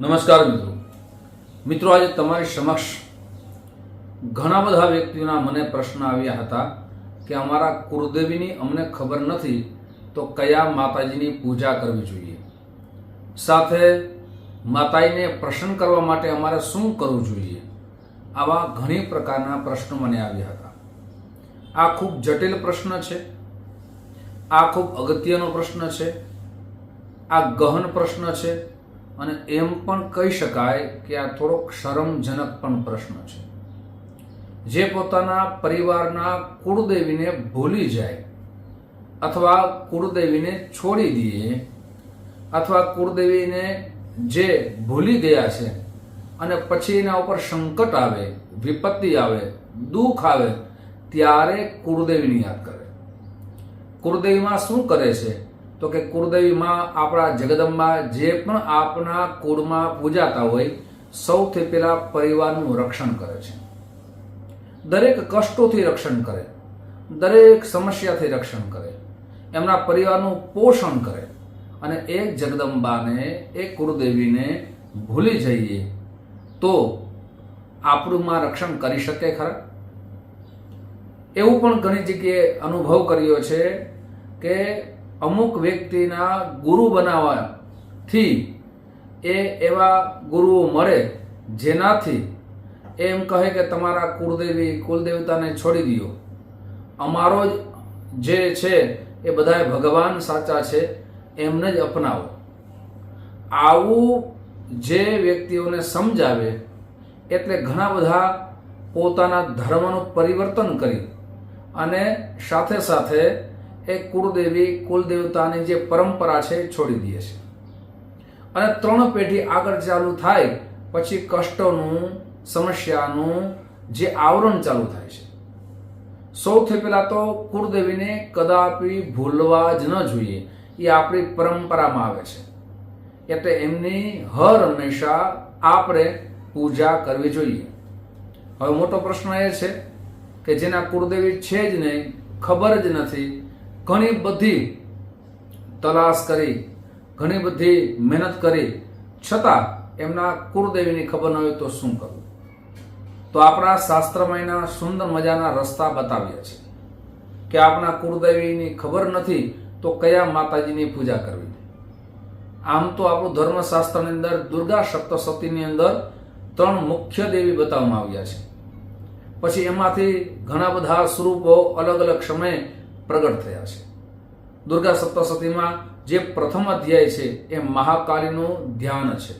નમસ્કાર મિત્રો. મિત્રો, આજે તમારી સમક્ષ ઘણા બધા વ્યક્તિઓના મને પ્રશ્ન આવ્યા હતા કે અમારા કુળદેવીની અમને ખબર નથી તો કયા માતાજીની પૂજા કરવી જોઈએ? સાથે માતાજીને પ્રસન્ન કરવા માટે અમારે શું કરવું જોઈએ? આવા ઘણી પ્રકારના પ્રશ્નો મને આવ્યા હતા. આ ખૂબ જટિલ પ્રશ્ન છે. આ ખૂબ અગત્યનો પ્રશ્ન છે. આ ગહન પ્રશ્ન છે. અને એમ પણ કહી શકાય કે આ થોડોક શરમજનક પણ પ્રશ્ન છે. જે પોતાના પરિવારના કુળદેવીને ભૂલી જાય અથવા કુળદેવીને છોડી દઈએ અથવા કુળદેવીને જે ભૂલી ગયા છે અને પછી એના ઉપર સંકટ આવે, વિપત્તિ આવે, દુઃખ આવે, ત્યારે કુળદેવીની યાદ કરે. કુળદેવીમાં શું કરે છે? તો કે કુળદેવીમાં આપણા જગદંબા જે પણ આપણા કુળમાં પૂજાતા હોય, સૌથી પહેલા પરિવારનું રક્ષણ કરે છે. દરેક કષ્ટોથી રક્ષણ કરે. દરેક સમસ્યાથી રક્ષણ કરે. એમના પરિવારનું પોષણ કરે. અને એ જગદંબાને, એ કુળદેવીને ભૂલી જઈએ તો આપણું માં રક્ષણ કરી શકે ખરા? એવું પણ ઘણી જગ્યાએ અનુભવ કર્યો છે કે અમુક વ્યક્તિના ગુરુ બનાવવાથી એ એવા ગુરુઓ મળે જેનાથી એમ કહે કે તમારા કુળદેવી, કુલદેવતાને છોડી દો અમારો જ જે છે એ બધા ભગવાન સાચા છે, એમને જ અપનાવો. આવું જે વ્યક્તિઓને સમજાવે, એટલે ઘણા બધા પોતાના ધર્મનું પરિવર્તન કરી અને સાથે સાથે એ કુળદેવી, કુલદેવતાની જે પરંપરા છે છોડી દે છે. અને ત્રણ પેઢી આગળ ચાલુ થાય, પછી કષ્ટોનું, સમસ્યાનું જે આવરણ ચાલુ થાય છે. સૌથી પહેલા તો કુળદેવીને કદાપી ભૂલવા જ ન જોઈએ, એ આપણી પરંપરામાં આવે છે. એટલે એમની હર હંમેશા આપણે પૂજા કરવી જોઈએ. હવે મોટો પ્રશ્ન એ છે કે જેના કુળદેવી છે જ નહીં, ખબર જ નથી ઘણી બધી તલાશ કરી, ઘણી બધી મહેનત કરી, છતાં એમના કુળદેવીની ખબર ન હોય તો શું કરવું? તો આપણા શાસ્ત્રમાં એના સુંદર મજાના રસ્તા બતાવ્યા છે કે આપણા કુળદેવીની ખબર નથી તો કયા માતાજીની પૂજા કરવી? આમ તો આપણું ધર્મશાસ્ત્રની અંદર દુર્ગા સપ્તશતીની અંદર ત્રણ મુખ્ય દેવી બતાવવામાં આવ્યા છે. પછી એમાંથી ઘણા બધા સ્વરૂપો અલગ અલગ સમયે પ્રગટ થયા છે. દુર્ગા સપ્તશતીમાં જે પ્રથમ અધ્યાય છે, એ મહાકાલીનું ધ્યાન છે.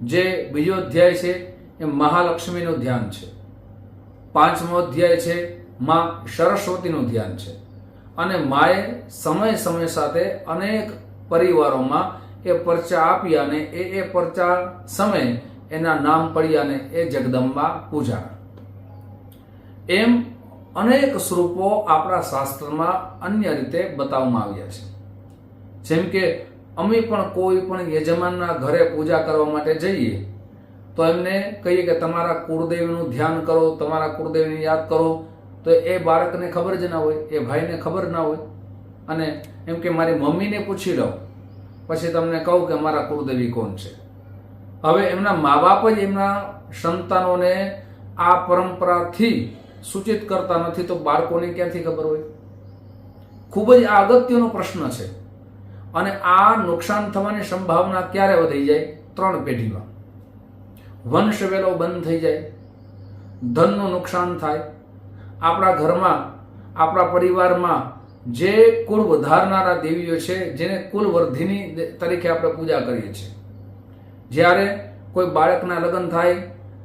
જે બીજો અધ્યાય છે, એ મહાલક્ષ્મીનું ધ્યાન છે. પાંચમો અધ્યાય છે, માં સરસ્વતીનું ધ્યાન છે. અને માએ સમય સમય સાથે અનેક પરિવારોમાં એ પરચા આપ્યા અને એ એ પરચા સમયે એના નામ પડ્યા અને એ જગદંબા પૂજા એમ અનેક સ્વરૂપો આપણા શાસ્ત્રમાં અન્ય રીતે બતાવવામાં આવ્યા છે. જેમ કે, અમે પણ કોઈ પણ યજમાનના ઘરે પૂજા કરવા માટે જઈએ, તો એમને કહીએ કે, તમારા કુળદેવીનું ધ્યાન કરો, તમારા કુળદેવીને યાદ કરો. તો એ બાળકને ખબર જ ના હોય, એ ભાઈને ખબર ના હોય. અને એમ કે, મારી મમ્મીને પૂછી લો, પછી તમને કહું કે, મારા કુળદેવી કોણ છે? હવે એમના મા બાપ જ એમના સંતાનોને આ પરંપરાથી સૂચિત કરતા નથી તો બાળકોને ક્યાંથી ખબર હોય? ખૂબ જ આ અગત્યનો પ્રશ્ન છે. અને આ નુકસાન થવાની સંભાવના ક્યારે વધી જાય? ત્રણ પેઢીમાં. વંશ વેલો બંધ થઈ જાય. ધનનું નુકસાન થાય. આપણા ઘરમાં, આપણા પરિવારમાં જે કુળ વધારનારા દેવીઓ છે, જેને કુલ વર્ધિની તરીકે આપણે પૂજા કરીએ છીએ. જ્યારે કોઈ બાળકના લગ્ન થાય,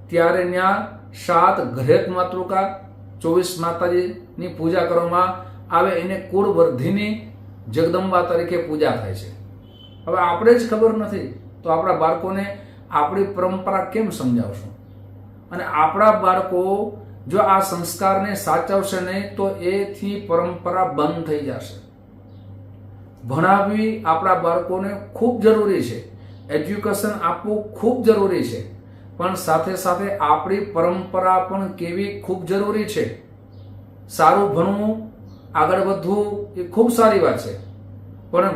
ત્યારે ત્યાં સાત ઘરેત માતૃકા ચોવીસ માતાજીની પૂજા કરવામાં આવે, એને કુળ વર્ધિની જગદંબા તરીકે પૂજા થાય છે. હવે આપણે જ ખબર નથી, તો આપણા બાળકોને આપણી પરંપરા કેમ સમજાવશું? અને આપણા બાળકો જો આ સંસ્કારને સાચવશે નહીં, તો એથી પરંપરા બંધ થઈ જશે. ભણાવવી આપણા બાળકોને ખૂબ જરૂરી છે. એજ્યુકેશન આપવું ખૂબ જરૂરી છે. પણ સાથે સાથે આપણી પરંપરા પણ કેવી ખૂબ જરૂરી છે. સારું ભણવું, આગળ વધવું એ ખૂબ સારી વાત છે. પણ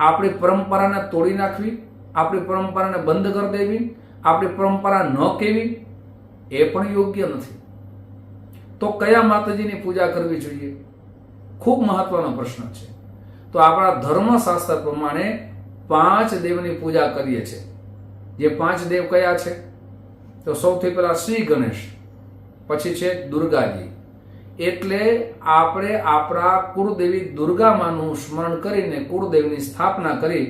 આપણી પરંપરાને તોડી નાખવી, આપણી પરંપરાને બંધ કરી દેવી, આપણી પરંપરા ન કેવી, એ પણ યોગ્ય નથી. તો કયા માતાજીની પૂજા કરવી જોઈએ? ખૂબ મહત્વનો પ્રશ્ન છે. તો આપણા ધર્મશાસ્ત્ર પ્રમાણે પાંચ દેવની પૂજા કરીએ છીએ. જે પાંચ દેવ કયા છે? તો સૌથી પહેલા શ્રી ગણેશ, પછી છે દુર્ગાજી. એટલે આપણે આપણા કુળદેવી દુર્ગામાનું સ્મરણ કરીને કુળદેવીની સ્થાપના કરી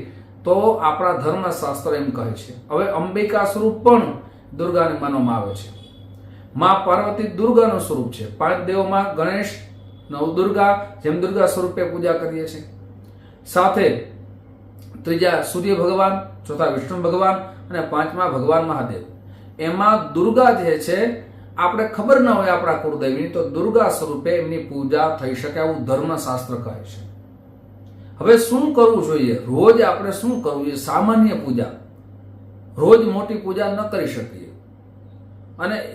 તો આપણા ધર્મશાસ્ત્ર એમ કહે છે. હવે અંબિકા સ્વરૂપ પણ દુર્ગાને માનવામાં આવે છે. માં પાર્વતી દુર્ગાનું સ્વરૂપ છે. પાંચ દેવોમાં ગણેશ, નવ દુર્ગા, જેમ દુર્ગા સ્વરૂપે પૂજા કરીએ છીએ. સાથે ત્રીજા સૂર્ય ભગવાન, ચોથા વિષ્ણુ ભગવાન અને પાંચમા ભગવાન મહાદેવ. એમાં દુર્ગા જે છે, આપણે ખબર ન હોય આપણા કુળદેવીની, તો દુર્ગા સ્વરૂપે એમની પૂજા થઈ શકે આવું ધર્મશાસ્ત્ર કહે છે. હવે શું કરવું જોઈએ? રોજ આપણે શું કરવું જોઈએ? સામાન્ય પૂજા. રોજ મોટી પૂજા ન કરી શકીએ. અને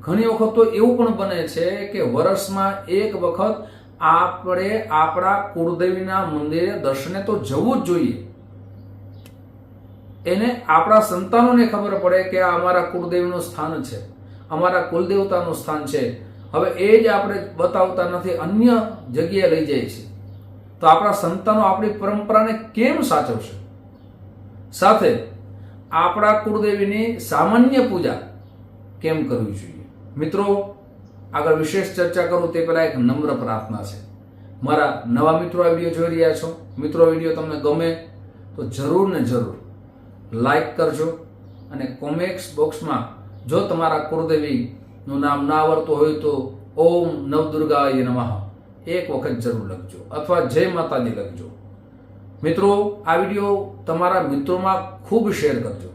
ઘણી વખત તો એવું પણ બને છે કે વર્ષમાં એક વખત આપણે આપણા કુળદેવીના મંદિરે દર્શને તો જવું જ જોઈએ. એને આપણા સંતાનોને ખબર પડે કે આ અમારા કુળદેવનું સ્થાન છે. અમારા કુલદેવતાનું સ્થાન છે. હવે એ જ આપણે બતાવતા નથી, અન્ય જગ્યાએ લઈ જાય છે. તો આપણા સંતાનો આપણી પરંપરાને કેમ સાચવશે? સાથે આપણા કુળદેવીની સામાન્ય પૂજા કેમ કરવી જોઈએ? મિત્રો, આગળ વિશેષ ચર્ચા કરું તે પહેલાં એક નમ્ર પ્રાર્થના છે. મારા નવા મિત્રો આ વીડિયો જોઈ રહ્યા છો. મિત્રો વીડિયો તમને ગમે તો જરૂર ને જરૂર લાઈક કરજો અને કોમેન્ટ્સ બોક્સમાં જો તમારા કુળદેવીનું નામ ના આવડતું હોય તો ઓમ નવદુર્ગાય નમઃ. એક વખત જરૂર લખજો અથવા જય માતાજી લખજો. મિત્રો, આ વીડિયો તમારા મિત્રોમાં ખૂબ શેર કરજો.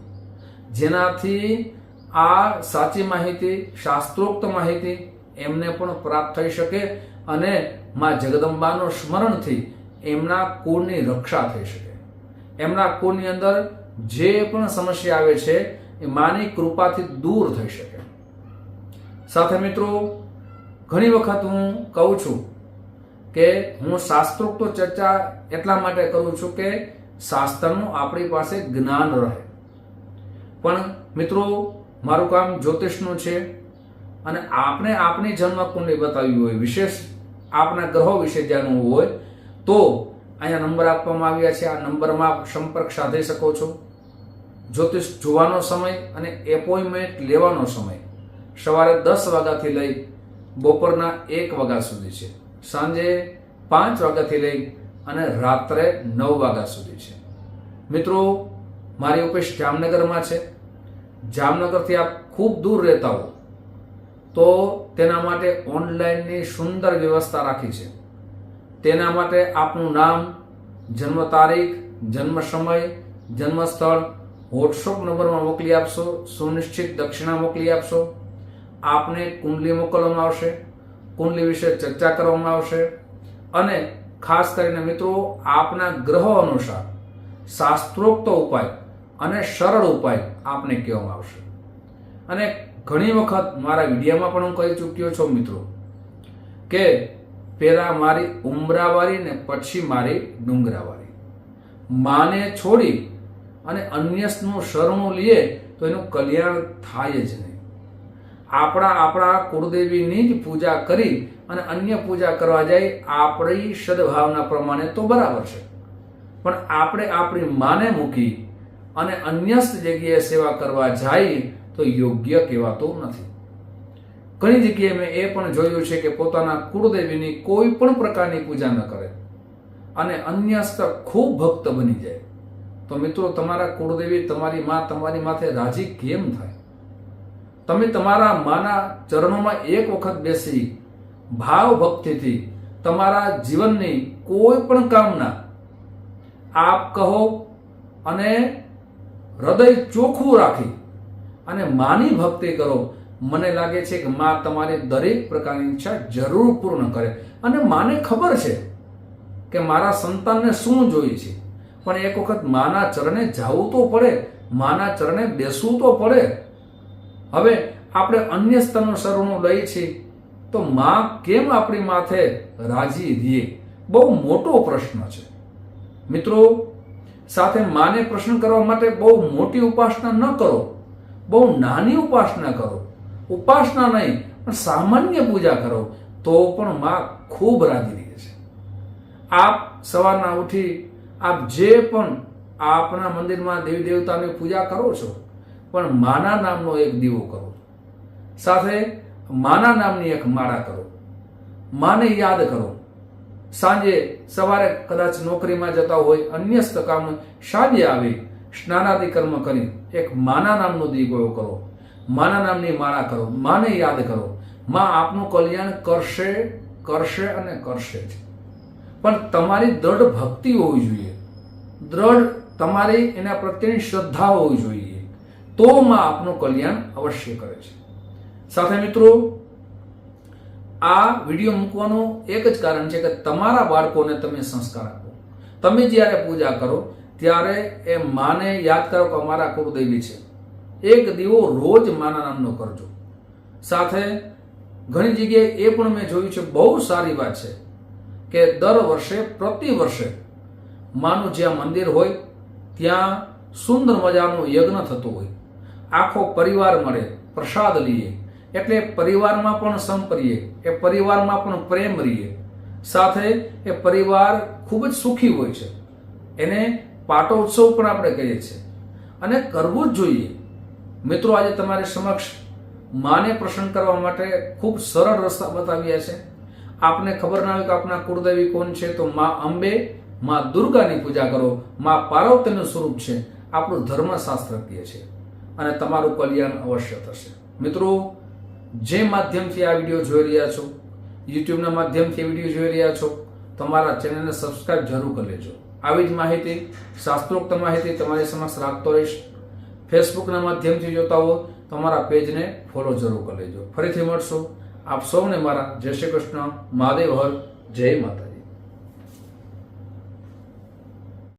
જેનાથી આ સાચી માહિતી, શાસ્ત્રોક્ત માહિતી એમને પણ પ્રાપ્ત થઈ શકે અને માં જગદંબાનું સ્મરણથી એમના કુળની રક્ષા થઈ શકે. એમના કુળની અંદર જે પણ સમસ્યા આવે છે, એ માની કૃપાથી દૂર થઈ શકે. સાથે મિત્રો, ઘણી વખત હું કહું છું કે હું શાસ્ત્રોક્ત ચર્ચા એટલા માટે કરું છું કે શાસ્ત્રનું આપણી પાસે જ્ઞાન રહે. પણ મિત્રો, મારું કામ જ્યોતિષનું છે અને આપણે આપણી જન્મકુંડલી બતાવી હોય, વિશેષ આપના ગ્રહો વિશે જાણવું હોય, તો અહીંયા નંબર આપવામાં આવ્યા છે. આ નંબરમાં સંપર્ક સાધી શકો છો. જ્યોતિષ જોવાનો સમય અને એપોઇન્ટમેન્ટ લેવાનો સમય સવારે દસ વાગ્યાથી લઈ બપોરના એક વાગ્યા સુધી છે. સાંજે પાંચ વાગ્યાથી લઈ અને રાત્રે નવ વાગ્યા સુધી છે. મિત્રો, મારી ઓફિસ જામનગરમાં છે. જામનગરથી આપ ખૂબ દૂર રહેતા હો, તો તેના માટે ઓનલાઈનની સુંદર વ્યવસ્થા રાખી છે. તેના માટે આપનું નામ, જન્મ તારીખ, જન્મ સમય, જન્મ સ્થળ વોટ્સઅપ નંબરમાં મોકલી આપશો, સુનિશ્ચિત દક્ષિણા મોકલી આપશો. આપને કુંડલી મોકલવામાં આવશે, કુંડલી વિશે ચર્ચા કરવામાં આવશે. અને ખાસ કરીને મિત્રો, આપના ગ્રહો અનુસાર શાસ્ત્રોક્ત ઉપાય અને સરળ ઉપાય આપને કહેવામાં આવશે. અને ઘણી વખત મારા વિડીયામાં પણ હું કહી ચૂક્યો છું મિત્રો, કે પહેલા મારી ઉમરાવાળી ને પછી મારી ડુંગરાવાળી. માને છોડી અને અન્યનું શરણું લઈએ તો એનું કલ્યાણ થાય જ નહીં. આપણા આપણા કુળદેવીની જ પૂજા કરી અને અન્ય પૂજા કરવા જાય આપણી સદભાવના પ્રમાણે તો બરાબર છે. પણ આપણે આપણી માને મૂકી અને અન્યસ્ત જગ્યાએ સેવા કરવા જાય તો યોગ્ય કહેવાતું નથી. ઘણી જગ્યાએ મેં એ પણ જોયું છે કે પોતાના કુળદેવીની કોઈ પણ પ્રકારની પૂજા ન કરે અને અન્યસ્ત ખૂબ ભક્ત બની જાય. તો મિત્રો, તમારા કુળદેવી તમારી માં તમારી માથે રાજી કેમ થાય? તમે તમારા માના ચરણોમાં એક વખત બેસી ભાવ ભક્તિથી તમારા જીવનની કોઈ પણ કામના આપ કહો અને હૃદય ચોખ્ખું રાખી અને માની ભક્તિ કરો. મને લાગે છે કે માં તમારી દરેક પ્રકારની ઈચ્છા જરૂર પૂર્ણ કરે. અને માને ખબર છે કે મારા સંતાનને શું જોઈએ છે? પણ એક વખત માના ચરણે જવું તો પડે, માના ચરણે બેસવું તો પડે. હવે આપણે અન્ય સ્તરનું શરણું લઈએ છીએ, તો માં કેમ આપણી માથે રાજી રીએ બહુ મોટો પ્રશ્ન છે. મિત્રો, સાથે માને પ્રસન્ન કરવા માટે બહુ મોટી ઉપાસના ન કરો. બહુ નાની ઉપાસના કરો. ઉપાસના નહીં, પણ સામાન્ય પૂજા કરો. તો પણ માં ખૂબ રાજી રહે છે. આપ સવારના ઉઠી આપ જે પણ આપના મંદિરમાં દેવી દેવતાની પૂજા કરો છો, પણ માના નામનો એક દીવો કરો. સાથે માના નામની એક માળા કરો. માને યાદ કરો. સાંજે સવારે કદાચ નોકરીમાં જતા હોય અન્યસ્ત કામ સાંજે આવી સ્નાનાદિ કર્મ કરી એક માના નામનો દીવો કરો. માના નામની માળા કરો. માને યાદ કરો. માં આપનું કલ્યાણ કરશે કરશે અને કરશે જ. પણ તમારી દ્રઢ ભક્તિ હોવી જોઈએ. દ્રઢ તમારી એના પ્રત્યેની શ્રદ્ધા હોવી જોઈએ. તો માં આપનું કલ્યાણ અવશ્ય કરે છે. સાથે મિત્રો, આ વીડિયો મૂકવાનું એક જ કારણ છે કે તમારા બાળકોને તમે સંસ્કાર આપો. તમે જ્યારે પૂજા કરો, ત્યારે એ માને યાદ કરો કે અમારા કુળદેવી છે. એક દીવો રોજ માના નામનો કરજો. સાથે ઘણી જગ્યાએ એ પણ મેં જોયું છે, બહુ સારી વાત છે. કે દર વર્ષે, પ્રતિ વર્ષે માનું જ્યાં મંદિર હોય, ત્યાં સુંદર મજાનું યજ્ઞ થતું હોય. આખો પરિવાર મળે, પ્રસાદ લઈએ. એટલે પરિવારમાં પણ સંપરીએ એ પરિવારમાં પણ પ્રેમ રહીએ. સાથે એ પરિવાર ખૂબ જ સુખી હોય છે. એને પાટોત્સવ પણ આપણે કહીએ છીએ. અને કરવું જ જોઈએ. મિત્રો, આજે તમારી સમક્ષ માને પ્રસન્ન કરવા માટે ખૂબ સરળ રસ્તા બતાવ્યા છે. આપને ખબર ના હોય કે આપના કુળદેવી કોણ છે? તો મા અંબે, મા દુર્ગાની પૂજા કરો. મા પાર્વતીનું સ્વરૂપ છે. આપણું ધર્મશાસ્ત્ર કહે છે. અને તમારું કલ્યાણ અવશ્ય થશે. મિત્રો, જે માધ્યમથી આ વીડિયો જોઈ રહ્યા છો, યુટ્યુબના માધ્યમથી વીડિયો જોઈ રહ્યા છો, તમારા ચેનલને સબસ્ક્રાઇબ જરૂર કરી લેજો. આવી જ માહિતી, શાસ્ત્રોક્ત માહિતી તમારી સમક્ષ રાખતો રહીશ. ફેસબુકના માધ્યમથી જોતા હો, તમારા પેજને ફોલો જરૂર કરી લેજો. ફરીથી મળશો. આપ સૌને મારા જય શ્રી કૃષ્ણ મહાદેવ હર જય માતા